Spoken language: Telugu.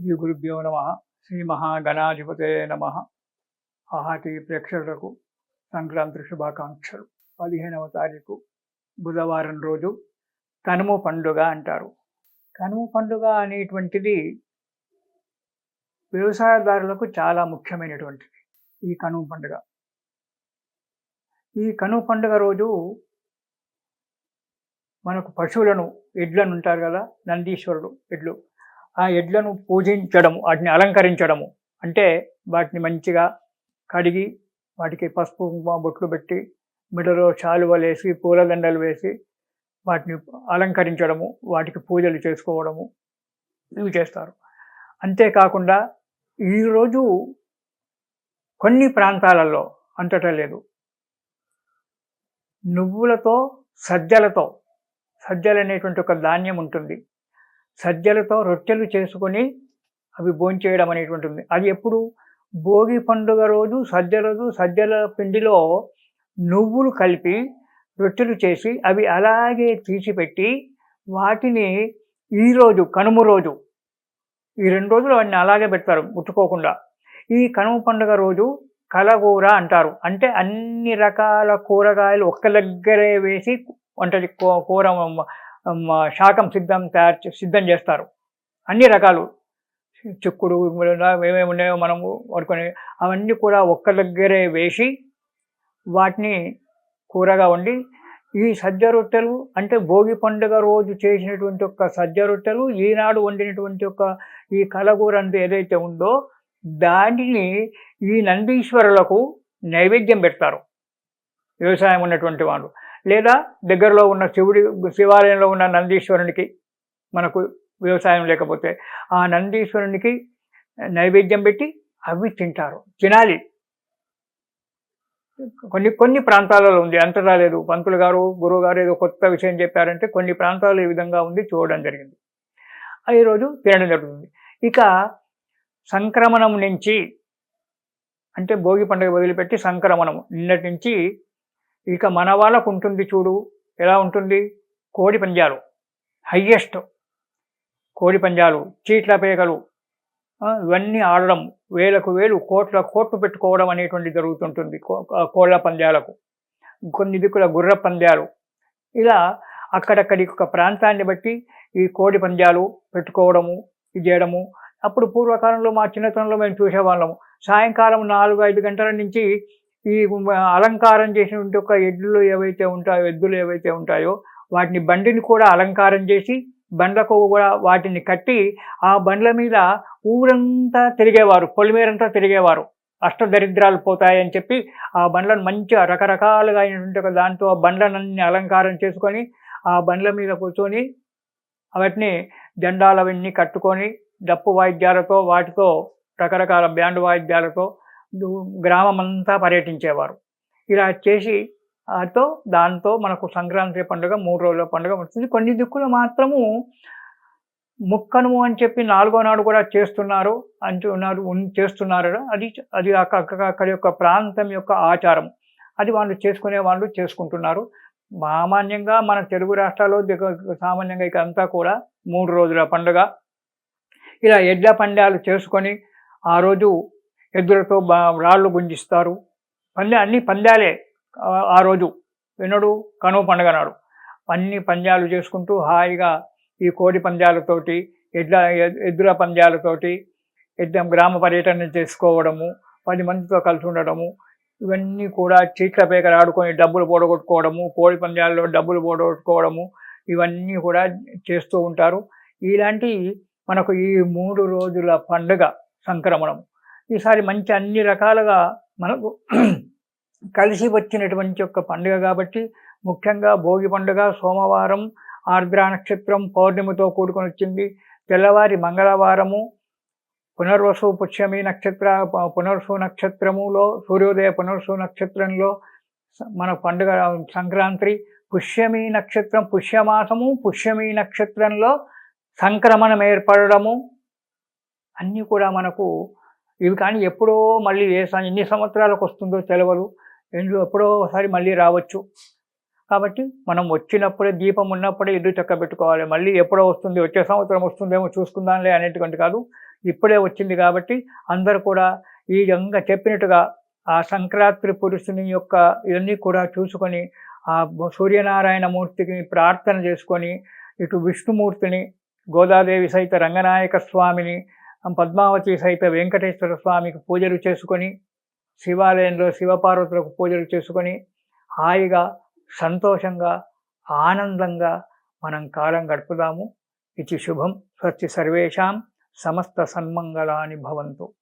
శ్రీ గురుభ్యో నమ. శ్రీ మహాగణాధిపతే నమ. ఆహాటి ప్రేక్షకులకు సంక్రాంతి శుభాకాంక్షలు. పదిహేనవ తారీఖు బుధవారం రోజు కనుమ పండుగ అంటారు. కనుమ పండుగ అనేటువంటిది వ్యవసాయదారులకు చాలా ముఖ్యమైనటువంటిది ఈ కనుమ పండుగ. ఈ కనుమ పండుగ రోజు మనకు పశువులను ఎడ్లను ఉంటారు కదా నందీశ్వరుడు ఎడ్లు. ఆ ఎడ్లను పూజించడము వాటిని అలంకరించడము. అంటే వాటిని మంచిగా కడిగి వాటికి పసుపు బొట్లు పెట్టి మిడలో శాలువలు వేసి పూలదండలు వేసి వాటిని అలంకరించడము వాటికి పూజలు చేసుకోవడము ఇవి చేస్తారు. అంతేకాకుండా ఈరోజు కొన్ని ప్రాంతాలలో అంతటా లేదు. నువ్వులతో సజ్జలతో సజ్జలు అనేటువంటి ఒక ధాన్యం ఉంటుంది. సజ్జలతో రొట్టెలు చేసుకొని అవి భోంచేయడం అనేటువంటి అది ఎప్పుడు? భోగి పండుగ రోజు సజ్జలదు సజ్జల పిండిలో నువ్వులు కలిపి రొట్టెలు చేసి అవి అలాగే తీసిపెట్టి వాటిని ఈరోజు కనుమ రోజు ఈ రెండు రోజులు వాటిని అలాగే పెడతారు ముట్టుకోకుండా. ఈ కనుమ పండుగ రోజు కలగూర అంటారు. అంటే అన్ని రకాల కూరగాయలు ఒక్క దగ్గరే వేసి వంట కూర శాకం సిద్ధం తయారు సిద్ధం చేస్తారు. అన్ని రకాలు. చిక్కుడు ఏమేమి ఉన్నాయో మనము వాడుకొని అవన్నీ కూడా ఒక్క దగ్గరే వేసి వాటిని కూరగా వండి ఈ సజ్జ రొట్టెలు అంటే భోగి పండుగ రోజు చేసినటువంటి ఒక సజ్జ రొట్టెలు ఈనాడు వండినటువంటి ఒక ఈ కలగూర అంటే ఏదైతే ఉందో దానిని ఈ నందీశ్వరులకు నైవేద్యం పెడతారు. వ్యవసాయం ఉన్నటువంటి వాళ్ళు. లేదా దగ్గరలో ఉన్న శివుడి శివాలయంలో ఉన్న నందీశ్వరునికి మనకు వ్యవసాయం లేకపోతే ఆ నందీశ్వరునికి నైవేద్యం పెట్టి అవి తింటారు తినాలి. కొన్ని కొన్ని ప్రాంతాలలో ఉంది. అంత రాలేదు పంతులు గారు గురువు గారు ఏదో కొత్త విషయం చెప్పారంటే కొన్ని ప్రాంతాలు ఈ విధంగా ఉంది చూడడం జరిగింది. ఈరోజు తినడం జరుగుతుంది. ఇక సంక్రమణం నుంచి అంటే భోగి పండుగ వదిలిపెట్టి సంక్రమణం. నిన్నటి నుంచి ఇక మన వాళ్ళకు ఉంటుంది చూడు. ఎలా ఉంటుంది? కోడి పంజాలు. హయ్యెస్ట్ కోడి పంజాలు చీట్ల పేగలు ఇవన్నీ ఆడడం. వేలకు వేలు కోట్ల కోట్లు పెట్టుకోవడం అనేటువంటి జరుగుతుంటుంది కోళ్ళ పందాలకు కొన్ని దిక్కుల గుర్ర పందాలు ఇలా అక్కడక్కడి ఒక ప్రాంతాన్ని బట్టి ఈ కోడి పందాలు పెట్టుకోవడము ఇది చేయడము. అప్పుడు పూర్వకాలంలో మా చిన్నతనంలో మేము చూసేవాళ్ళము. సాయంకాలం నాలుగు ఐదు గంటల నుంచి ఈ అలంకారం చేసినటువంటి ఒక ఎడ్లు ఏవైతే ఉంటాయో ఎద్దులు ఏవైతే ఉంటాయో వాటిని బండిని కూడా అలంకారం చేసి బండ్లకు కూడా వాటిని కట్టి ఆ బండ్ల మీద ఊరంతా తిరిగేవారు పొలిమేరంతా తిరిగేవారు. అష్టదరిద్రాలు పోతాయని చెప్పి ఆ బండ్లను మంచిగా రకరకాలుగా అయినటువంటి ఒక దాంతో ఆ బండ్లనన్నీ అలంకారం చేసుకొని ఆ బండ్ల మీద కూర్చొని వాటిని జెండాలవన్నీ కట్టుకొని డప్పు వాయిద్యాలతో వాటితో రకరకాల బ్యాండ్ వాయిద్యాలతో గ్రామమంతా పర్యటించేవారు. ఇలా చేసి తో దాంతో మనకు సంక్రాంతి పండుగ మూడు రోజుల పండుగ వస్తుంది. కొన్ని దిక్కులు మాత్రము ముక్కను అని చెప్పి నాలుగో నాడు కూడా చేస్తున్నారు అంటున్నారు చేస్తున్నారు అది అది అక్కడి యొక్క ప్రాంతం యొక్క ఆచారం. అది వాళ్ళు చేసుకునే వాళ్ళు చేసుకుంటున్నారు. సామాన్యంగా మన తెలుగు రాష్ట్రాల్లో సామాన్యంగా ఇక అంతా కూడా మూడు రోజుల పండుగ. ఇలా ఎడ్ల పండాలు చేసుకొని ఆ రోజు ఎద్దులతో రాళ్ళు గుంజిస్తారు. పందె అన్ని పందాలే ఆ రోజు. వినడు కనువ పండగ నాడు అన్ని పందాలు చేసుకుంటూ హాయిగా ఈ కోడి పందాలతోటి ఎడ్ల ఎద్దుల పందాలతోటి ఎడ్ల గ్రామ పర్యటన చేసుకోవడము పది మందితో కలిసి ఉండడము ఇవన్నీ కూడా చీట్ల పేకలు ఆడుకొని డబ్బులు పోడగొట్టుకోవడము కోడి పందాల్లో డబ్బులు పోడగొట్టుకోవడము ఇవన్నీ కూడా చేస్తూ ఉంటారు. ఇలాంటి మనకు ఈ మూడు రోజుల పండుగ సంక్రమణం. ఈసారి మంచి అన్ని రకాలుగా మనకు కలిసి వచ్చినటువంటి ఒక పండుగ కాబట్టి ముఖ్యంగా భోగి పండుగ సోమవారం ఆర్ద్ర నక్షత్రం పౌర్ణమితో కూడుకొని వచ్చింది. తెల్లవారి మంగళవారము పునర్వసు పుష్యమి నక్షత్ర పునర్సు నక్షత్రములో సూర్యోదయ పునర్సు నక్షత్రంలో మన పండుగ సంక్రాంతి పుష్యమి నక్షత్రం పుష్యమాసము పుష్యమి నక్షత్రంలో సంక్రమణం ఏర్పడము అన్నీ కూడా మనకు ఇవి కానీ ఎప్పుడో మళ్ళీ ఏ ఎన్ని సంవత్సరాలకు వస్తుందో తెలవదు. ఎందు ఎప్పుడో ఒకసారి మళ్ళీ రావచ్చు. కాబట్టి మనం వచ్చినప్పుడే దీపం ఉన్నప్పుడే ఇల్లు చక్క పెట్టుకోవాలి. మళ్ళీ ఎప్పుడో వస్తుంది వచ్చే సంవత్సరం వస్తుందేమో చూసుకుందాంలే అనేటువంటి కాదు. ఇప్పుడే వచ్చింది కాబట్టి అందరూ కూడా ఈ విధంగా చెప్పినట్టుగా ఆ సంక్రాంతి పురుషుని యొక్క ఇవన్నీ కూడా చూసుకొని ఆ సూర్యనారాయణ మూర్తికి ప్రార్థన చేసుకొని ఇటు విష్ణుమూర్తిని గోదాదేవి సహిత రంగనాయక స్వామిని పద్మావతి సహిత వెంకటేశ్వర స్వామికి పూజలు చేసుకొని శివాలయంలో శివపార్వతులకు పూజలు చేసుకొని హాయిగా సంతోషంగా ఆనందంగా మనం కాలం గడుపుదాము. ఇది శుభం. స్వస్తి సర్వేషాం. సమస్త సన్మంగళాని భవంతు.